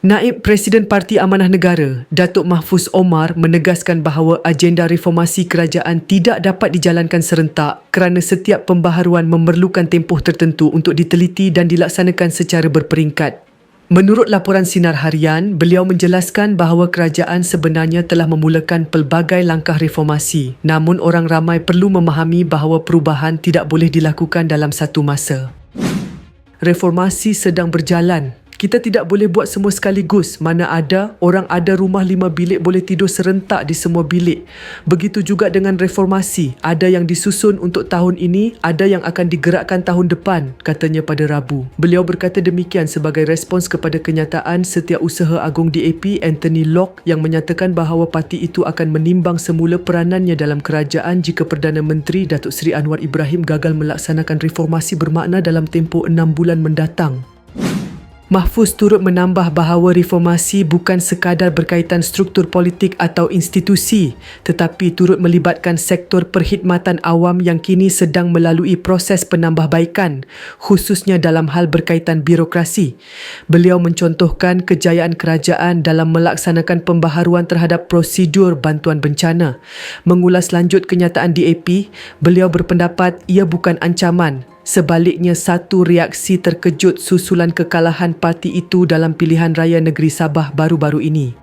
Naib Presiden Parti Amanah Negara, Datuk Mahfuz Omar menegaskan bahawa agenda reformasi kerajaan tidak dapat dijalankan serentak kerana setiap pembaharuan memerlukan tempoh tertentu untuk diteliti dan dilaksanakan secara berperingkat. Menurut laporan Sinar Harian, beliau menjelaskan bahawa kerajaan sebenarnya telah memulakan pelbagai langkah reformasi. Namun orang ramai perlu memahami bahawa perubahan tidak boleh dilakukan dalam satu masa. Reformasi sedang berjalan. Kita tidak boleh buat semua sekaligus. Mana ada, orang ada rumah lima bilik boleh tidur serentak di semua bilik. Begitu juga dengan reformasi. Ada yang disusun untuk tahun ini, ada yang akan digerakkan tahun depan, katanya pada Rabu. Beliau berkata demikian sebagai respons kepada kenyataan Setiausaha Agung DAP Anthony Locke yang menyatakan bahawa parti itu akan menimbang semula peranannya dalam kerajaan jika Perdana Menteri Datuk Seri Anwar Ibrahim gagal melaksanakan reformasi bermakna dalam tempoh enam bulan mendatang. Mahfuz turut menambah bahawa reformasi bukan sekadar berkaitan struktur politik atau institusi tetapi turut melibatkan sektor perkhidmatan awam yang kini sedang melalui proses penambahbaikan khususnya dalam hal berkaitan birokrasi. Beliau mencontohkan kejayaan kerajaan dalam melaksanakan pembaharuan terhadap prosedur bantuan bencana. Mengulas lanjut kenyataan DAP, beliau berpendapat ia bukan ancaman Sebaliknya satu reaksi terkejut susulan kekalahan parti itu dalam pilihan raya negeri Sabah baru-baru ini.